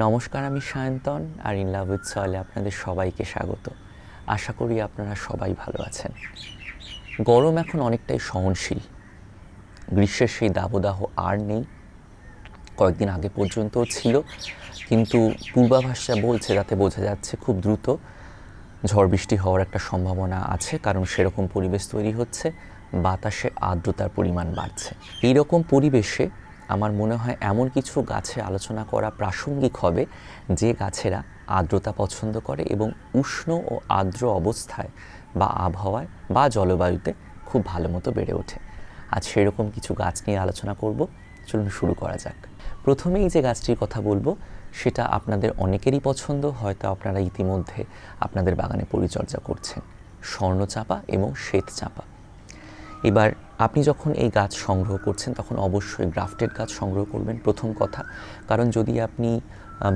নমস্কার, আমি সায়ন্তন আর ইন লাভ উইথ সয়েলে আপনাদের সবাইকে স্বাগত। আশা করি আপনারা সবাই ভালো আছেন। গরম এখন অনেকটাই সহনশীল। গ্রীষ্মের সেই দাবদাহ আর নেই। কয়েকদিন আগে পর্যন্ত ছিল, কিন্তু পূর্বাভাসটা বলছে তাতে বোঝা যাচ্ছে খুব দ্রুত ঝড় বৃষ্টি হওয়ার একটা সম্ভাবনা আছে, কারণ সেরকম পরিবেশ তৈরি হচ্ছে, বাতাসে আর্দ্রতার পরিমাণ বাড়ছে। এইরকম পরিবেশে আমার মনে হয় এমন কিছু গাছে আলোচনা করা প্রাসঙ্গিক হবে যে গাছেরা আর্দ্রতা পছন্দ করে এবং উষ্ণ ও আর্দ্র অবস্থায় বা আবহাওয়ায় বা জলবায়ুতে খুব ভালো মতো বেড়ে ওঠে। আজ সেরকম কিছু গাছ নিয়ে আলোচনা করব। চলুন শুরু করা যাক। প্রথমেই যে গাছটির কথা বলব, সেটা আপনাদের অনেকেরই পছন্দ, হয়তো আপনারা ইতিমধ্যে আপনাদের বাগানে পরিচর্যা করছেন। স্বর্ণচাপা এবং শ্বেত চাপা এবার আপনি যখন এই গাছ সংগ্রহ করছেন, তখন অবশ্যই গ্রাফটেড গাছ সংগ্রহ করবেন, প্রথম কথা। কারণ যদি আপনি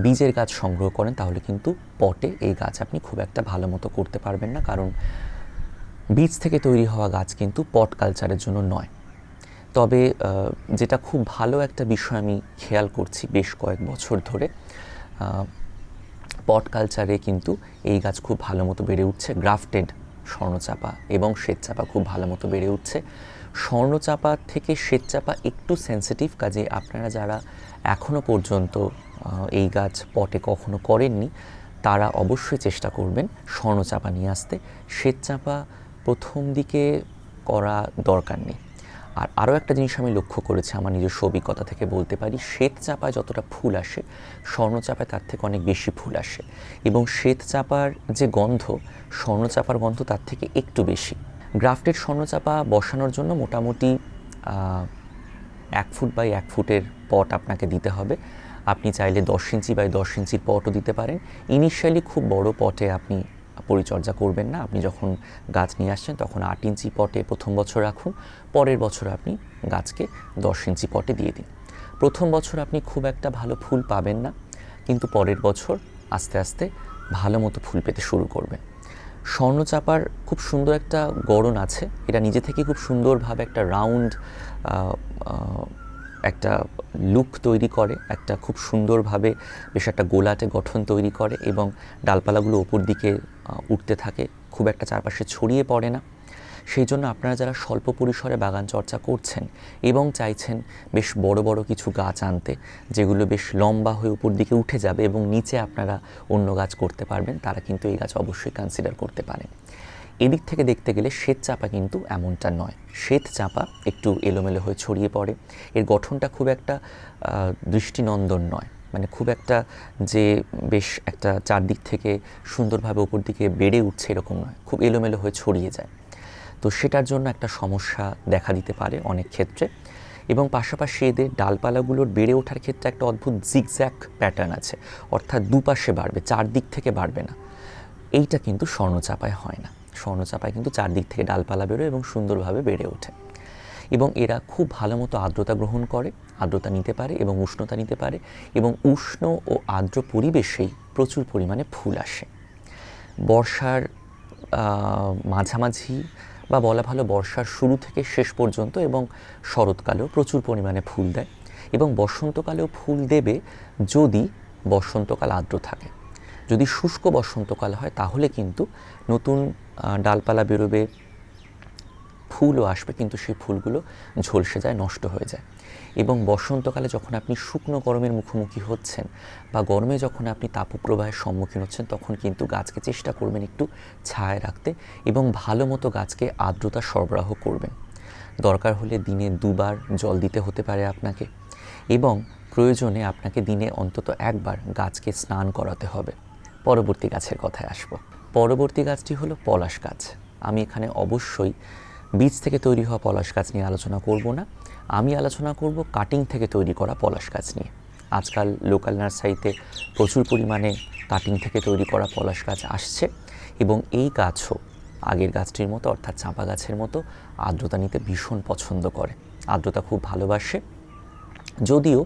বীজের গাছ সংগ্রহ করেন, তাহলে কিন্তু পটে এই গাছ আপনি খুব একটা ভালো মতো করতে পারবেন না। কারণ বীজ থেকে তৈরি হওয়া গাছ কিন্তু পট কালচারের জন্য নয়। তবে যেটা খুব ভালো একটা বিষয় আমি খেয়াল করছি বেশ কয়েক বছর ধরে পট কালচারে কিন্তু এই গাছ খুব ভালো মতো বেড়ে উঠছে। গ্রাফটেড স্বর্ণচাপা এবং শ্বেতচাপা খুব ভালো মতো বেড়ে উঠছে। স্বর্ণচাপা থেকে শ্বেতচাপা একটু সেন্সিটিভ কাজে আপনারা যারা এখনও পর্যন্ত এই গাছ পটে কখনো করেননি, তারা অবশ্যই চেষ্টা করবেন স্বর্ণচাপা নিয়ে আসতে। শ্বেতচাপা প্রথম দিকে করা দরকার নেই। আর আরও একটা জিনিস আমি লক্ষ্য করেছি আমার নিজস্ব অভিজ্ঞতা থেকে বলতে পারি শ্বেত চাপায় যতটা ফুল আসে, স্বর্ণচাপায় তার থেকে অনেক বেশি ফুল আসে। এবং শ্বেত চাপার যে গন্ধ, স্বর্ণচাপার গন্ধ তার থেকে একটু বেশি। গ্রাফটেড স্বর্ণচাপা বসানোর জন্য মোটামুটি এক ফুট বাই এক ফুটের পট আপনাকে দিতে হবে। আপনি চাইলে দশ ইঞ্চি বাই দশ ইঞ্চির পটও দিতে পারেন। ইনিশিয়ালি খুব বড় পটে আপনি পরিচর্যা করবেন না। আপনি যখন গাছ নিয়ে আসছেন তখন আট ইঞ্চি পটে প্রথম বছর রাখুন, পরের বছর আপনি গাছকে দশ ইঞ্চি পটে দিয়ে দিন। প্রথম বছর আপনি খুব একটা ভালো ফুল পাবেন না, কিন্তু পরের বছর আস্তে আস্তে ভালো মতো ফুল পেতে শুরু করবেন। স্বর্ণচাপার খুব সুন্দর একটা গড়ন আছে। এটা নিজে থেকে খুব সুন্দরভাবে একটা রাউন্ড একটা লুক তৈরি করে, একটা খুব সুন্দরভাবে বেশ একটা গোলাটে গঠন তৈরি করে এবং ডালপালাগুলো ওপর দিকে উঠতে থাকে। খুব একটা চারপাশে ছড়িয়ে পড়ে না। সেই জন্য আপনারা যারা স্বল্প পরিসরে বাগান চর্চা করছেন এবং চাইছেন বেশ বড় বড় কিছু গাছ আনতে, যেগুলো বেশ লম্বা হয়ে উপর দিকে উঠে যাবে এবং নিচে আপনারা অন্য গাছ করতে পারবেন, তারা কিন্তু এই গাছ অবশ্যই কনসিডার করতে পারেন। এদিক থেকে দেখতে গেলে শ্বেত চাপা কিন্তু এমনটা নয়। শ্বেত চাপা একটু এলোমেলো হয়ে ছড়িয়ে পড়ে। এর গঠনটা খুব একটা দৃষ্টিনন্দন নয়। মানে খুব একটা যে বেশ একটা চারদিক থেকে সুন্দরভাবে উপর দিকে বেড়ে উঠছে এরকম নয়। খুব এলোমেলো হয়ে ছড়িয়ে যায়। তো সেটার জন্য একটা সমস্যা দেখা দিতে পারে অনেক ক্ষেত্রে। এবং পাশাপাশি এদের ডালপালাগুলোর বেড়ে ওঠার ক্ষেত্রে একটা অদ্ভুত জিগজ্যাক প্যাটার্ন আছে, অর্থাৎ দুপাশে বাড়বে, চারদিক থেকে বাড়বে না। এইটা কিন্তু স্বর্ণচাপায় হয় না। স্বর্ণচাপায় কিন্তু চারদিক থেকে ডালপালা বেরোয় এবং সুন্দরভাবে বেড়ে ওঠে। এবং এরা খুব ভালো মতো আর্দ্রতা গ্রহণ করে, আর্দ্রতা নিতে পারে এবং উষ্ণতা নিতে পারে এবং উষ্ণ ও আর্দ্র পরিবেশেই প্রচুর পরিমাণে ফুল আসে। বর্ষার মাঝামাঝি বা বলা ভালো বর্ষার শুরু থেকে শেষ পর্যন্ত এবং শরৎকালেও প্রচুর পরিমাণে ফুল দেয় এবং বসন্তকালেও ফুল দেবে যদি বসন্তকাল আর্দ্র থাকে। যদি শুষ্ক বসন্তকাল হয়, তাহলে কিন্তু নতুন ডালপালা বেরোবে, ফুলও আসবে, কিন্তু সেই ফুলগুলো ঝলসে যায়, নষ্ট হয়ে যায়। এবং বসন্তকালে যখন আপনি শুকনো গরমের মুখোমুখি হচ্ছেন বা গরমে যখন আপনি তাপপ্রবাহের সম্মুখীন হচ্ছেন, তখন কিন্তু গাছকে চেষ্টা করবেন একটু ছায় রাখতে এবং ভালো মতো গাছকে আর্দ্রতা সরবরাহ করবেন। দরকার হলে দিনে দুবার জল দিতে হতে পারে আপনাকে এবং প্রয়োজনে আপনাকে দিনে অন্তত একবার গাছকে স্নান করাতে হবে। পরবর্তী গাছের কথায় আসব। পরবর্তী গাছটি হলো পলাশ গাছ। আমি এখানে অবশ্যই বীজ থেকে তৈরি হওয়া পলাশ গাছ নিয়ে আলোচনা করব না। আমি আলোচনা করব কাটিং থেকে তৈরি করা পলাশ গাছ নিয়ে। আজকাল লোকাল নার্সারিতে প্রচুর পরিমাণে কাটিং থেকে তৈরি করা পলাশ গাছ আসছে এবং এই গাছও আগের গাছটির মতো, অর্থাৎ চাঁপা গাছের মতো আর্দ্রতা নিতে ভীষণ পছন্দ করে। আর্দ্রতা খুব ভালোবাসে। যদিও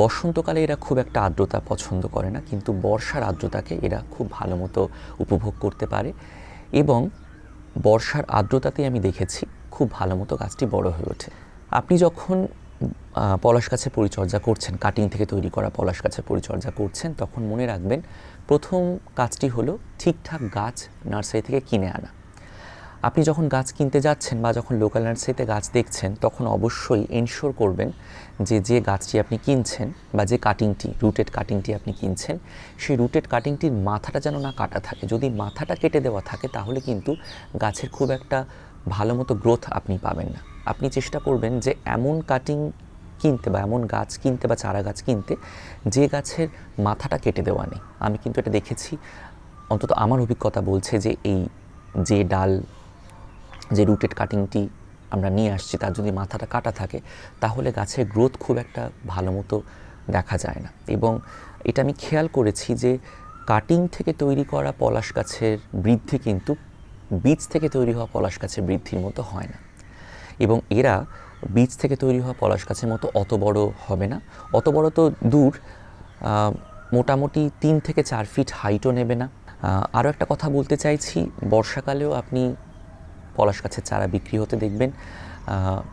বসন্তকালে এরা খুব একটা আর্দ্রতা পছন্দ করে না, কিন্তু বর্ষার আর্দ্রতাকে এরা খুব ভালো মতো উপভোগ করতে পারে এবং বর্ষার আর্দ্রতাতেই আমি দেখেছি খুব ভালো মতো গাছটি বড় হয়ে ওঠে। আপনি যখন পলাশ গাছের পরিচর্যা করছেন কাটিং থেকে তৈরি করা পলাশ গাছের পরিচর্যা করছেন, তখন মনে রাখবেন প্রথম কাজটি হলো ঠিকঠাক গাছ নার্সারি থেকে কিনে আনা। আপনি যখন গাছ কিনতে যাচ্ছেন বা যখন লোকাল নার্সারিতে গাছ দেখছেন, তখন অবশ্যই এনশোর করবেন যে যে গাছটি আপনি কিনছেন বা যে কাটিংটি রুটেড কাটিংটি আপনি কিনছেন, সেই রুটেড কাটিংটির মাথাটা যেন না কাটা থাকে। যদি মাথাটা কেটে দেওয়া থাকে, তাহলে কিন্তু গাছের খুব একটা ভালো মতো গ্রোথ আপনি পাবেন না। আপনি চেষ্টা করবেন যে এমন কাটিং কিনতে বা এমন গাছ কিনতে বা চারা গাছ কিনতে যে গাছের মাথাটা কেটে দেওয়া নেই। আমি কিন্তু এটা দেখেছি, অন্তত আমার অভিজ্ঞতা বলছে যে এই যে ডাল, যে রুটেড কাটিংটি আমরা নিয়ে আসছি, তার যদি মাথাটা কাটা থাকে, তাহলে গাছের গ্রোথ খুব একটা ভালো মতো দেখা যায় না। এবং এটা আমি খেয়াল করেছি যে কাটিং থেকে তৈরি করা পলাশ গাছের বৃদ্ধি কিন্তু বীজ থেকে তৈরি হওয়া পলাশ গাছের বৃদ্ধির মতো হয় না। এবং এরা বীজ থেকে তৈরি হওয়া পলাশ গাছের মতো অত বড় হবে না। অত বড় তো দূর মোটামুটি তিন থেকে চার ফিট হাইটও নেবে না। আরও একটা কথা বলতে চাইছি, বর্ষাকালেও আপনি পলাশ গাছের চারা বিক্রি হতে দেখবেন।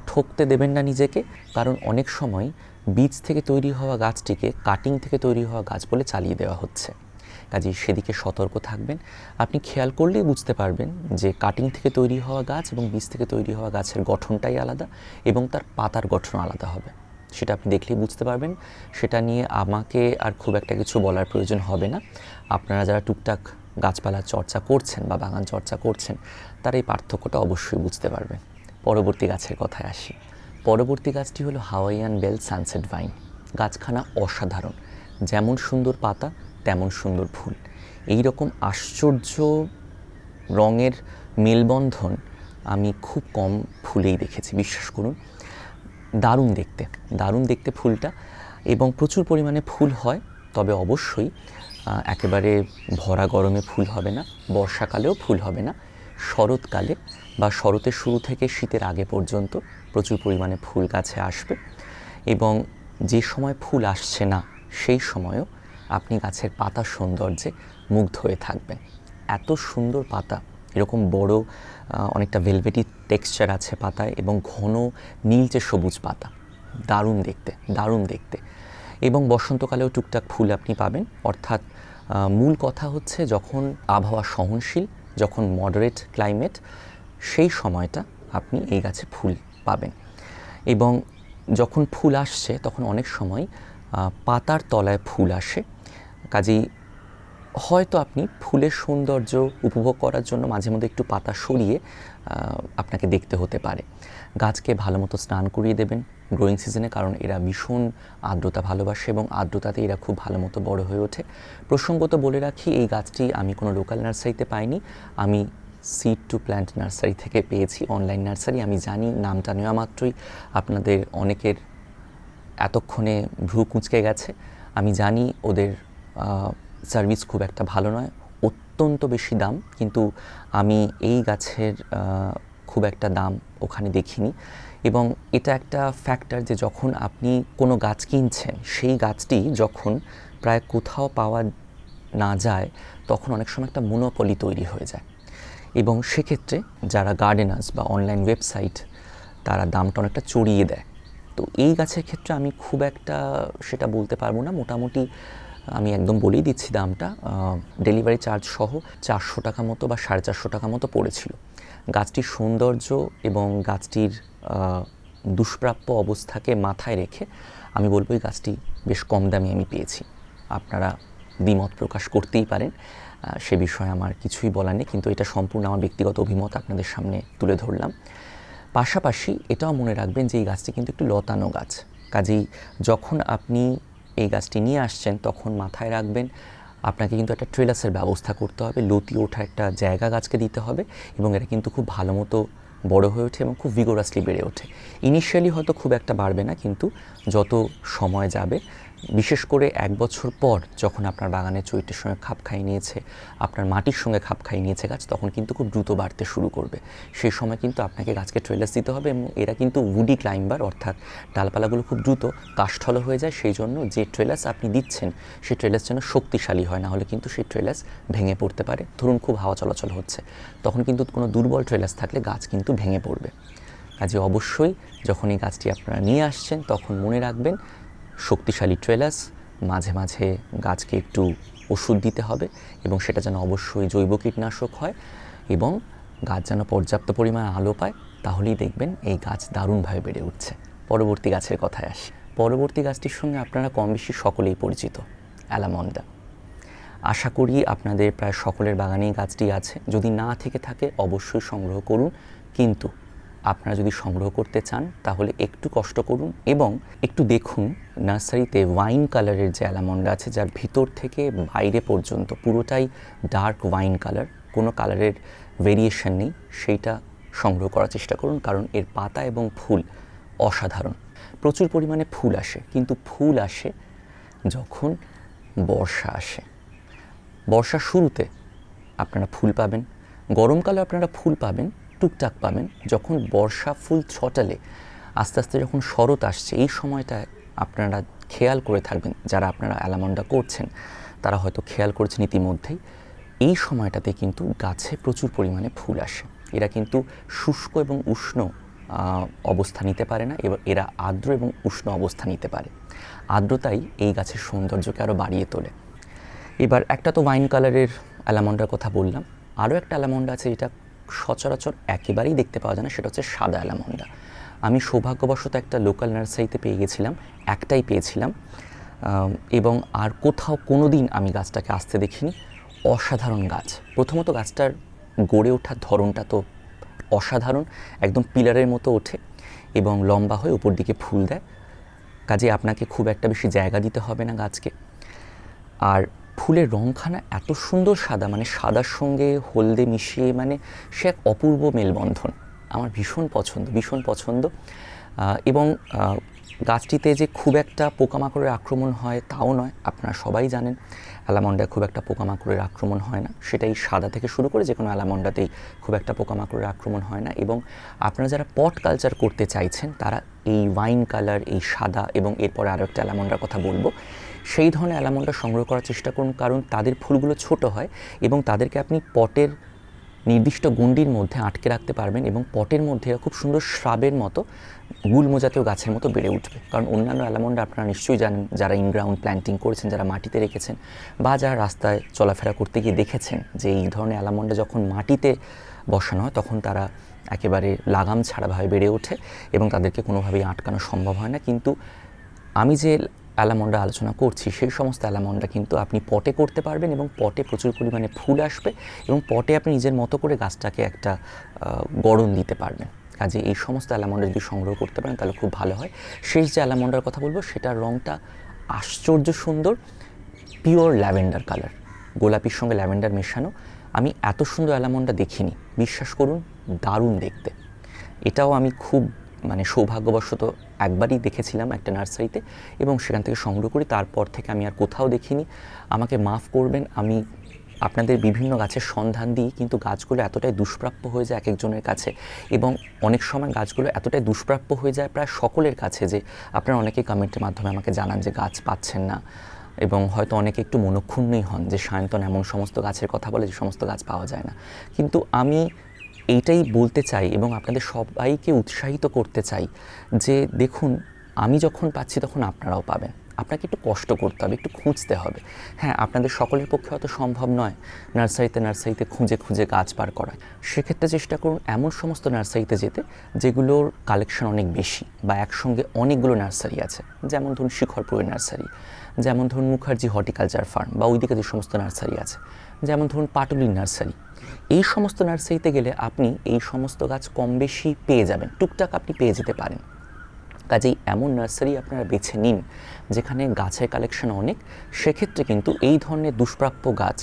ঠকতে দেবেন না নিজেকে, কারণ অনেক সময় বীজ থেকে তৈরি হওয়া গাছটিকে কাটিং থেকে তৈরি হওয়া গাছ বলে চালিয়ে দেওয়া হচ্ছে। কাজেই সেদিকে সতর্ক থাকবেন। আপনি খেয়াল করলেই বুঝতে পারবেন যে কাটিং থেকে তৈরি হওয়া গাছ এবং বীজ থেকে তৈরি হওয়া গাছের গঠনটাই আলাদা এবং তার পাতার গঠন আলাদা হবে। সেটা আপনি দেখলেই বুঝতে পারবেন। সেটা নিয়ে আমাকে আর খুব একটা কিছু বলার প্রয়োজন হবে না। আপনারা যারা টুকটাক গাছপালা চর্চা করছেন বা বাগান চর্চা করছেন, তারা এই পার্থক্যটা অবশ্যই বুঝতে পারবেন। পরবর্তী গাছের কথায় আসি। পরবর্তী গাছটি হলো হাওয়াইয়ান বেল সানসেট ভাইন গাছখানা অসাধারণ। যেমন সুন্দর পাতা তেমন সুন্দর ফুল। এই রকম আশ্চর্য রঙের মেলবন্ধন আমি খুব কম ফুলেই দেখেছি, বিশ্বাস করুন। দারুণ দেখতে দারুণ দেখতে ফুলটা এবং প্রচুর পরিমাণে ফুল হয়, তবে অবশ্যই একেবারে ভরা গরমে ফুল হবে না, বর্ষাকালেও ফুল হবে না। শরৎকালে বা শরতের শুরু থেকে শীতের আগে পর্যন্ত প্রচুর পরিমাণে ফুল গাছে আসবে এবং যে সময় ফুল আসছে না, সেই সময়ও আপনি গাছের পাতার সৌন্দর্যে মুগ্ধ হয়ে থাকবেন। এত সুন্দর পাতা, এরকম বড় অনেকটা ভেলভেটি টেক্সচার আছে পাতায় এবং ঘন নীলচে সবুজ পাতা। দারুণ দেখতে দারুণ দেখতে। এবং বসন্তকালেও টুকটাক ফুল আপনি পাবেন। অর্থাৎ মূল কথা হচ্ছে যখন আবহাওয়া সহনশীল, যখন মডারেট ক্লাইমেট সেই সময়টা আপনি এই গাছে ফুল পাবেন। এবং যখন ফুল আসছে, তখন অনেক সময় পাতার তলায় ফুল আসে। কাজেই হয়তো আপনি ফুলের সৌন্দর্য উপভোগ করার জন্য মাঝে মধ্যে একটু পাতা সরিয়ে আপনাকে দেখতে হতে পারে। গাছকে ভালো মতো স্নান করিয়ে দেবেন গ্রোয়িং সিজনে কারণ এরা ভীষণ আর্দ্রতা ভালোবাসে এবং আর্দ্রতাতে এরা খুব ভালো মতো বড় হয়ে ওঠে। প্রসঙ্গত বলে রাখি, এই গাছটি আমি কোনো লোকাল নার্সারিতে পাইনি। আমি সিড টু প্ল্যান্ট নার্সারি থেকে পেয়েছি অনলাইন নার্সারি আমি জানি, নামটা নেওয়া মাত্রই। আপনাদের অনেকের এতক্ষণে ভ্রু কুঁচকে গেছে। আমি জানি ওদের সার্ভিস খুব একটা ভালো নয়, অত্যন্ত বেশি দাম, কিন্তু আমি এই গাছের খুব একটা দাম ওখানে দেখিনি। এবং এটা একটা ফ্যাক্টর যে যখন আপনি কোনো গাছ কিনছেন, সেই গাছটি যখন প্রায় কোথাও পাওয়া না যায়, তখন অনেক সময় একটা মনোপলি তৈরি হয়ে যায়। এবং সেক্ষেত্রে যারা গার্ডেনার্স বা অনলাইন ওয়েবসাইট তারা দামটা অনেকটা চড়িয়ে দেয়। তো এই গাছের ক্ষেত্রে আমি খুব একটা সেটা বলতে পারব না, মোটামুটি আমি একদম বলেই দিচ্ছি দামটা। ডেলিভারি চার্জ সহ চারশো টাকা মতো বা সাড়ে চারশো টাকা মতো পড়েছিল। গাছটির সৌন্দর্য এবং গাছটির দুষ্প্রাপ্য অবস্থাকে মাথায় রেখে আমি বলব এই গাছটি বেশ কম দামে আমি পেয়েছি। আপনারা দ্বিমত প্রকাশ করতেই পারেন। সে বিষয়ে আমার কিছুই বলার নেই, কিন্তু এটা সম্পূর্ণ আমার ব্যক্তিগত অভিমত আপনাদের সামনে তুলে ধরলাম। পাশাপাশি এটাও মনে রাখবেন যে এই গাছটি কিন্তু একটু লতানো গাছ। কাজেই যখন আপনি এই গাছটি নিয়ে আসছেন, তখন মাথায় রাখবেন, আপনাকে কিন্তু একটা ট্রেলাসের ব্যবস্থা করতে হবে। লতি ওঠার একটা জায়গা গাছকে দিতে হবে এবং এটা কিন্তু খুব ভালো মতো বড় হয়ে ওঠে এবং খুব ভিগোরাসলি বেড়ে ওঠে। ইনিশিয়ালি হয়তো খুব একটা বাড়বে না, কিন্তু যত সময় যাবে বিশেষ করে এক বছর পর যখন আপনার বাগানে চৈতের সঙ্গে খাপ খাইয়ে নিয়েছে, আপনার মাটির সঙ্গে খাপ খাইয়ে নিয়েছে গাছ, তখন কিন্তু খুব দ্রুত বাড়তে শুরু করবে। সেই সময় কিন্তু আপনাকে গাছকে ট্রেলাস দিতে হবে এবং এরা কিন্তু উডি ক্লাইম্বার অর্থাৎ ডালপালাগুলো খুব দ্রুত কাষ্ঠল হয়ে যায়। সেই জন্য যে ট্রেলাস আপনি দিচ্ছেন, সেই ট্রেলাস যেন শক্তিশালী হয়, না হলে কিন্তু সেই ট্রেলাস ভেঙে পড়তে পারে। ধরুন খুব হাওয়া চলাচল হচ্ছে, তখন কিন্তু কোনো দুর্বল ট্রেলাস থাকলে গাছ কিন্তু ভেঙে পড়বে। কাজে অবশ্যই যখন এই গাছটি আপনারা নিয়ে আসছেন, তখন মনে রাখবেন শক্তিশালী ট্রেলাস মাঝে মাঝে গাছকে একটু ওষুধ দিতে হবে এবং সেটা যেন অবশ্যই জৈব কীটনাশক হয় এবং গাছ যেন পর্যাপ্ত পরিমাণে আলো পায়, তাহলেই দেখবেন এই গাছ দারুণভাবে বেড়ে উঠছে। পরবর্তী গাছের কথায় আসি। পরবর্তী গাছটির সঙ্গে আপনারা কম বেশি সকলেই পরিচিত, অ্যালামন্ডা। আশা করি আপনাদের প্রায় সকলের বাগানেই গাছটি আছে। যদি না থেকে থাকে, অবশ্যই সংগ্রহ করুন, কিন্তু আপনারা যদি সংগ্রহ করতে চান, তাহলে একটু কষ্ট করুন এবং একটু দেখুন নার্সারিতে ওয়াইন কালারের যে অ্যালামন্ডা আছে, যার ভিতর থেকে বাইরে পর্যন্ত পুরোটাই ডার্ক ওয়াইন কালার, কোনো কালারের ভেরিয়েশন নেই, সেইটা সংগ্রহ করার চেষ্টা করুন, কারণ এর পাতা এবং ফুল অসাধারণ। প্রচুর পরিমাণে ফুল আসে, কিন্তু ফুল আসে যখন বর্ষা আসে। বর্ষার শুরুতে আপনারা ফুল পাবেন, গরমকালে আপনারা ফুল পাবেন টুকটাক পাবেন। যখন বর্ষা ফুল ছটালে আস্তে আস্তে যখন শরৎ আসছে, এই সময়টায় আপনারা খেয়াল করে থাকবেন, যারা আপনারা অ্যালামন্ডা করছেন, তারা হয়তো খেয়াল করেছেন ইতিমধ্যেই, এই সময়টাতে কিন্তু গাছে প্রচুর পরিমাণে ফুল আসে। এরা কিন্তু শুষ্ক এবং উষ্ণ অবস্থা নিতে পারে না এবং এরা আর্দ্র এবং উষ্ণ অবস্থা নিতে পারে। আর্দ্রতাই এই গাছের সৌন্দর্যকে আরও বাড়িয়ে তোলে। এবার একটা তো ওয়াইন কালারের অ্যালামন্ডার কথা বললাম। আরও একটা অ্যালামন্ডা আছে যেটা সচরাচর একেবারেই দেখতে পাওয়া যায় না, সেটা হচ্ছে সাদা অ্যালামন্ডা আমি সৌভাগ্যবশত একটা লোকাল নার্সারিতে পেয়ে গেছিলাম, একটাই পেয়েছিলাম এবং আর কোথাও কোনো দিন আমি গাছটাকে আসতে দেখিনি। অসাধারণ গাছ। প্রথমত গাছটার গড়ে ওঠার ধরনটা তো অসাধারণ, একদম পিলারের মতো ওঠে এবং লম্বা হয়ে উপর দিকে ফুল দেয়। কাজে আপনাকে খুব একটা বেশি জায়গা দিতে হবে না গাছকে। আর ফুলের রংখানা এত সুন্দর সাদা মানে সাদার সঙ্গে হলদে মিশিয়ে মানে সে এক অপূর্ব মেলবন্ধন। আমার ভীষণ পছন্দ ভীষণ পছন্দ। এবং গাছটিতে যে খুব একটা পোকামাকড়ের আক্রমণ হয় তাও নয়, আপনারা সবাই জানেন, অ্যালামন্ডায় খুব একটা পোকামাকড়ের আক্রমণ হয় না। সেটাই সাদা থেকে শুরু করে যে কোনো অ্যালামন্ডাতেই খুব একটা পোকামাকড়ের আক্রমণ হয় না। এবং আপনারা যারা পট কালচার করতে চাইছেন, তারা এই ওয়াইন কালার, এই সাদা এবং এরপরে আরও একটা অ্যালামন্ডার কথা বলব সেই ধরনের অ্যালামন্ডা সংগ্রহ করার চেষ্টা করুন, কারণ তাদের ফুলগুলো ছোট হয় এবং তাদেরকে আপনি পটের নির্দিষ্ট গুন্ডির মধ্যে আটকে রাখতে পারবেন এবং পটের মধ্যে খুব সুন্দর শ্রাবের মতো গুল্ম জাতীয় গাছের মতো বেড়ে উঠবে। কারণ অন্যান্য অ্যালামন্ডা আপনারা নিশ্চয়ই জানেন, যারা ইনগ্রাউন্ড প্ল্যান্টিং করেছেন, যারা মাটিতে রেখেছেন বা যারা রাস্তায় চলাফেরা করতে গিয়ে দেখেছেন যে এই ধরনের অ্যালামন্ডা যখন মাটিতে বসানো হয়, তখন তারা একেবারে লাগাম ছাড়াভাবে বেড়ে ওঠে এবং তাদেরকে কোনোভাবেই আটকানো সম্ভব হয় না। কিন্তু আমি যে অ্যালামন্ডা আলোচনা করছি, সেই সমস্ত অ্যালামন্ডা কিন্তু আপনি পটে করতে পারবেন এবং পটে প্রচুর পরিমাণে ফুল আসবে এবং পটে আপনি নিজের মতো করে গাছটাকে একটা গড়ন দিতে পারবেন। কাজে এই সমস্ত অ্যালামন্ডা যদি সংগ্রহ করতে পারেন তাহলে খুব ভালো হয়। শেষ যে অ্যালামন্ডার কথা বলব, সেটার রঙটা আশ্চর্য সুন্দর, পিওর ল্যাভেন্ডার কালার। গোলাপির সঙ্গে ল্যাভেন্ডার মেশানো। আমি এত সুন্দর অ্যালামন্ডা দেখিনি। বিশ্বাস করুন, দারুণ দেখতে। এটাও আমি খুব মানে সৌভাগ্যবশত একবারই দেখেছিলাম একটা নার্সারিতে এবং সেখান থেকে সংগ্রহ করি। তারপর থেকে আমি আর কোথাও দেখিনি। আমাকে মাফ করবেন, আমি আপনাদের বিভিন্ন গাছের সন্ধান দিই, কিন্তু গাছগুলো এতটাই দুষ্প্রাপ্য হয়ে যায় এক একজনের কাছে এবং অনেক সময় গাছগুলো এতটাই দুষ্প্রাপ্য হয়ে যায় প্রায় সকলের কাছে যে আপনারা অনেকে কমেন্টের মাধ্যমে আমাকে জানান যে গাছ পাচ্ছেন না এবং হয়তো অনেকে একটু মনক্ষুণ্ণই হন যে সায়ন্তন এমন সমস্ত গাছের কথা বলে যে সমস্ত গাছ পাওয়া যায় না। কিন্তু আমি এইটাই বলতে চাই এবং আপনাদের সবাইকে উৎসাহিত করতে চাই যে দেখুন, আমি যখন পাচ্ছি তখন আপনারাও পাবেন। আপনাকে একটু কষ্ট করতে হবে, একটু খুঁজতে হবে। হ্যাঁ আপনাদের সকলের পক্ষে হয়তো সম্ভব নয় নার্সারিতে নার্সারিতে খুঁজে খুঁজে গাছ বার করা। সেক্ষেত্রে চেষ্টা করুন এমন সমস্ত নার্সারিতে যেতে যেগুলোর কালেকশন অনেক বেশি বা একসঙ্গে অনেকগুলো নার্সারি আছে। যেমন ধরুন শিখরপুরের নার্সারি যেমন ধরুন মুখার্জি হর্টিকালচার ফার্ম বা ওইদিকে যে সমস্ত নার্সারি আছে, যেমন ধরুন পাটুলির নার্সারি। এই সমস্ত নার্সারিতে গেলে আপনি এই সমস্ত গাছ কম বেশি পেয়ে যাবেন, টুকটাক আপনি পেয়ে যেতে পারেন। কাজেই এমন নার্সারি আপনারা বেছে নিন, যেখানে গাছের কালেকশন অনেক, সেক্ষেত্রে কিন্তু এই ধরনের দুষ্প্রাপ্য গাছ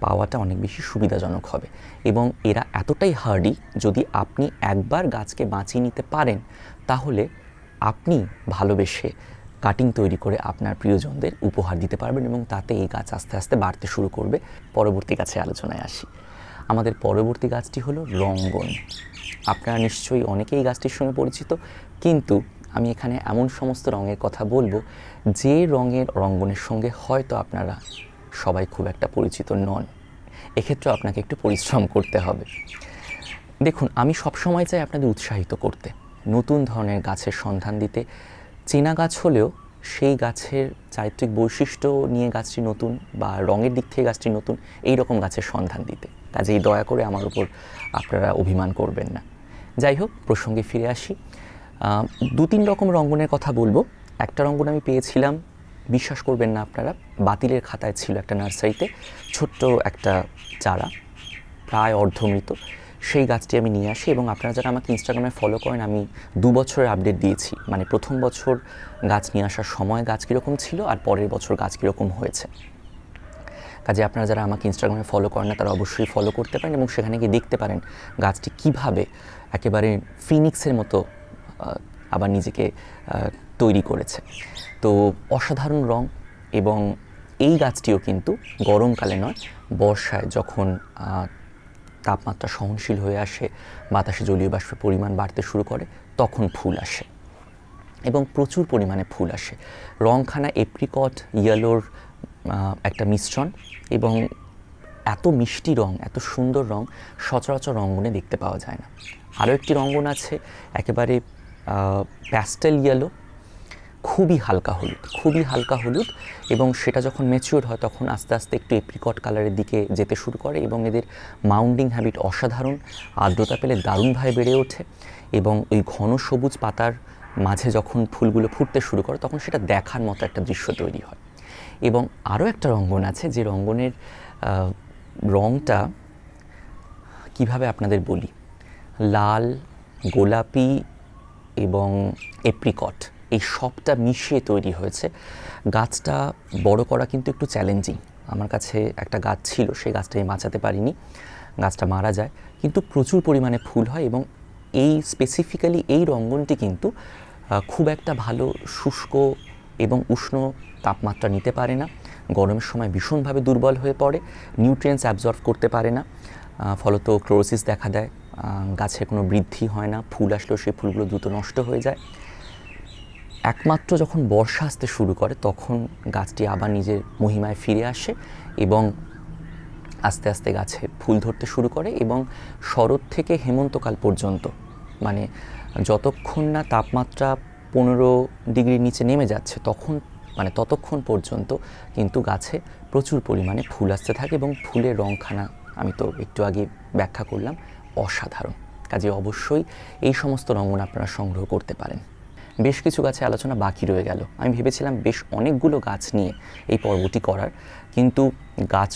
পাওয়াটা অনেক বেশি সুবিধাজনক হবে। এবং এরা এতটাই হার্ডি যদি আপনি একবার গাছকে বাঁচিয়ে নিতে পারেন, তাহলে আপনি ভালোবেসে কাটিং তৈরি করে আপনার প্রিয়জনদের উপহার দিতে পারবেন এবং তাতে এই গাছ আস্তে আস্তে বাড়তে শুরু করবে। পরবর্তী গাছে আলোচনায় আসি। আমাদের পরবর্তী গাছটি হলো রঙ্গন আপনারা নিশ্চয়ই অনেকেই গাছটির সঙ্গে পরিচিত, কিন্তু আমি এখানে এমন সমস্ত রঙের কথা বলব, যে রঙের রঙ্গনের সঙ্গে হয়তো আপনারা সবাই খুব একটা পরিচিত নন। এক্ষেত্রে আপনাকে একটু পরিশ্রম করতে হবে। দেখুন, আমি সবসময় চাই আপনাদের উৎসাহিত করতে। নতুন ধরনের গাছের সন্ধান দিতে চেনা গাছ হলেও সেই গাছের চারিত্রিক বৈশিষ্ট্য নিয়ে গাছটি নতুন বা রঙের দিক থেকে গাছটি নতুন, এই রকম গাছের সন্ধান দিতে। কাজেই দয়া করে আমার উপর আপনারা অভিমান করবেন না। যাই হোক, প্রসঙ্গে ফিরে আসি। দু তিন রকম রঙ্গনের কথা বলব। একটা রঙ্গন আমি পেয়েছিলাম, বিশ্বাস করবেন না আপনারা, বাতিলের খাতায় ছিল একটা নার্সারিতে, ছোট্ট একটা চারা, প্রায় অর্ধমৃত। সেই গাছটি আমি নিয়ে আসি এবং আপনারা যারা আমাকে ইনস্টাগ্রামে ফলো করেন, আমি দু বছরের আপডেট দিয়েছি। মানে প্রথম বছর গাছ নিয়ে আসার সময় গাছ কীরকম ছিল আর পরের বছর গাছ কীরকম হয়েছে। কাজে আপনারা যারা আমাকে ইনস্টাগ্রামে ফলো করেন না, তারা অবশ্যই ফলো করতে পারেন এবং সেখানে গিয়ে দেখতে পারেন গাছটি কীভাবে একেবারে ফিনিক্সের মতো আবার নিজেকে তৈরি করেছে। তো অসাধারণ রং এবং এই গাছটিও কিন্তু গরমকালে নয়, বর্ষায় যখন তাপমাত্রা সহনশীল হয়ে আসে, বাতাসে জলীয় বাষ্পের পরিমাণ বাড়তে শুরু করে, তখন ফুল আসে। এবং প্রচুর পরিমাণে ফুল আসে। রংখানা এপ্রিকট, ইয়েলোর একটা মিশ্রণ এবং এত মিষ্টি রং, এত সুন্দর রং সচরাচর রঙ্গনে দেখতে পাওয়া যায় না। আরও একটি রঙ্গন আছে, একেবারে প্যাস্টেল ইয়েলো। খুবই হালকা হলুদ, খুবই হালকা হলুদ এবং সেটা যখন ম্যাচিওর হয় তখন আস্তে আস্তে একটু এপ্রিকট কালারের দিকে যেতে শুরু করে এবং এদের মাউন্ডিং হ্যাবিট অসাধারণ, আর্দ্রতা পেলে দারুণভাবে বেড়ে ওঠে এবং ওই ঘন সবুজ পাতার মাঝে যখন ফুলগুলো ফুটতে শুরু করে তখন সেটা দেখার মতো একটা দৃশ্য তৈরি হয়। এবং আরও একটা রঙ্গন আছে যে রঙ্গনের রংটা কীভাবে আপনাদের বলি? লাল, গোলাপি এবং এপ্রিকট এই সবটা মিশিয়ে তৈরি হয়েছে। গাছটা বড় করা কিন্তু একটু চ্যালেঞ্জিং আমার কাছে একটা গাছ ছিল, সেই গাছটা আমি বাঁচাতে পারিনি। গাছটা মারা যায়। কিন্তু প্রচুর পরিমাণে ফুল হয় এবং এই স্পেসিফিক্যালি এই রঙ্গনটি কিন্তু খুব একটা ভালো, শুষ্ক এবং উষ্ণ তাপমাত্রা নিতে পারে না। গরমের সময় ভীষণভাবে দুর্বল হয়ে পড়ে নিউট্রিয়েন্টস অ্যাবজর্ভ করতে পারে না। ফলত ক্লোরোসিস দেখা দেয়। গাছে কোনো বৃদ্ধি হয় না, ফুল আসলেও সেই ফুলগুলো দ্রুত নষ্ট হয়ে যায়। একমাত্র যখন বর্ষা আসতে শুরু করে, তখন গাছটি আবার নিজের মহিমায় ফিরে আসে এবং আস্তে আস্তে গাছে ফুল ধরতে শুরু করে এবং শরৎ থেকে হেমন্তকাল পর্যন্ত মানে যতক্ষণ না তাপমাত্রা পনেরো ডিগ্রির নিচে নেমে যাচ্ছে, তখন মানে ততক্ষণ পর্যন্ত কিন্তু গাছে প্রচুর পরিমাণে ফুল আসতে থাকে এবং ফুলের রংখানা আমি তো একটু আগে ব্যাখ্যা করলাম, অসাধারণ। কাজে অবশ্যই এই সমস্ত রঙন আপনারা সংগ্রহ করতে পারেন। বেশ কিছু গাছে আলোচনা বাকি রয়ে গেল। আমি ভেবেছিলাম বেশ অনেকগুলো গাছ নিয়ে এই পর্বটি করার। কিন্তু গাছ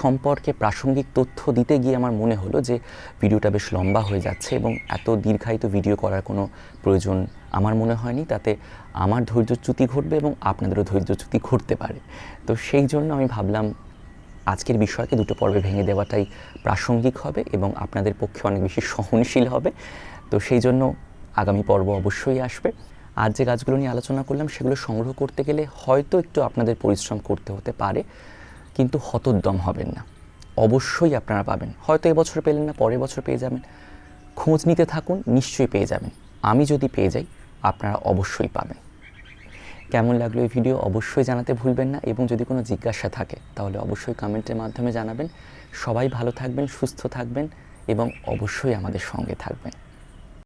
সম্পর্কে প্রাসঙ্গিক তথ্য দিতে গিয়ে আমার মনে হলো যে ভিডিওটা বেশ লম্বা হয়ে যাচ্ছে এবং এত দীর্ঘায়িত ভিডিও করার কোনো প্রয়োজন আমার মনে হয়নি। তাতে আমার ধৈর্যচ্যুতি ঘটবে এবং আপনাদেরও ধৈর্যচ্যুতি ঘটতে পারে। তো সেই জন্য আমি ভাবলাম আজকের বিষয়কে দুটো পর্বে ভেঙে দেওয়াটাই প্রাসঙ্গিক হবে এবং আপনাদের পক্ষে অনেক বেশি সহনশীল হবে। তো সেই জন্য আগামী পর্ব অবশ্যই আসবে। আর যে গাছগুলো নিয়ে আলোচনা করলাম, সেগুলো সংগ্রহ করতে গেলে হয়তো একটু আপনাদের পরিশ্রম করতে হতে পারে, কিন্তু হতোদ্যম হবেন না। অবশ্যই আপনারা পাবেন। হয়তো এবছর পেলেন না, পরের বছর পেয়ে যাবেন। খোঁজ নিতে থাকুন, নিশ্চয়ই পেয়ে যাবেন। আমি যদি পেয়ে যাই, আপনারা অবশ্যই পাবেন। কেমন লাগল এই ভিডিও অবশ্যই জানাতে ভুলবেন না, এবং যদি কোনো জিজ্ঞাসা থাকে, তাহলে অবশ্যই কমেন্টের মাধ্যমে জানাবেন। সবাই ভালো থাকবেন, সুস্থ থাকবেন, এবং অবশ্যই আমাদের সঙ্গে থাকবেন।